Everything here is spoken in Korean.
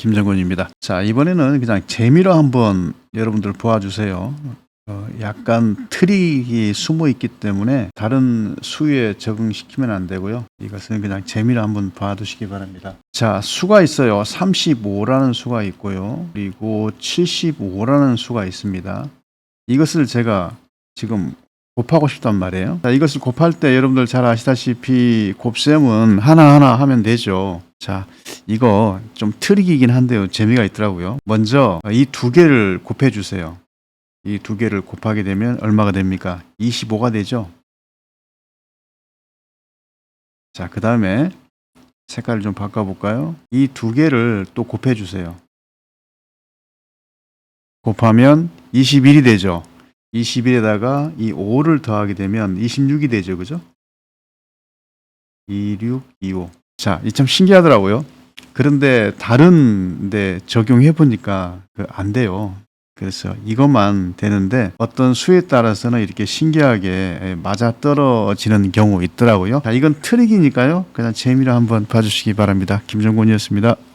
김정근입니다. 자, 이번에는 그냥 재미로 한번 여러분들 보아주세요. 어, 약간 트릭이 숨어 있기 때문에 다른 수에 적응시키면 안 되고요. 이것은 그냥 재미로 한번 봐두시기 바랍니다. 자, 수가 있어요. 35라는 수가 있고요. 그리고 75라는 수가 있습니다. 이것을 제가 지금 곱하고 싶단 말이에요. 자, 이것을 곱할 때 여러분들 잘 아시다시피 곱셈은 하나하나 하면 되죠. 자, 이거 좀 트릭이긴 한데요. 재미가 있더라고요. 먼저 이 두 개를 곱해 주세요. 이 두 개를 곱하게 되면 얼마가 됩니까? 25가 되죠. 자, 그 다음에 색깔을 좀 바꿔볼까요? 이 두 개를 또 곱해 주세요. 곱하면 21이 되죠. 21에다가 이 5를 더하게 되면 26이 되죠. 그죠? 26, 25. 자, 이 참 신기하더라고요. 그런데 다른 데 적용해 보니까 그안 돼요. 그래서 이것만 되는데 어떤 수에 따라서는 이렇게 신기하게 맞아 떨어지는 경우 있더라고요. 자, 이건 트릭이니까요. 그냥 재미로 한번 봐주시기 바랍니다. 김정곤이었습니다.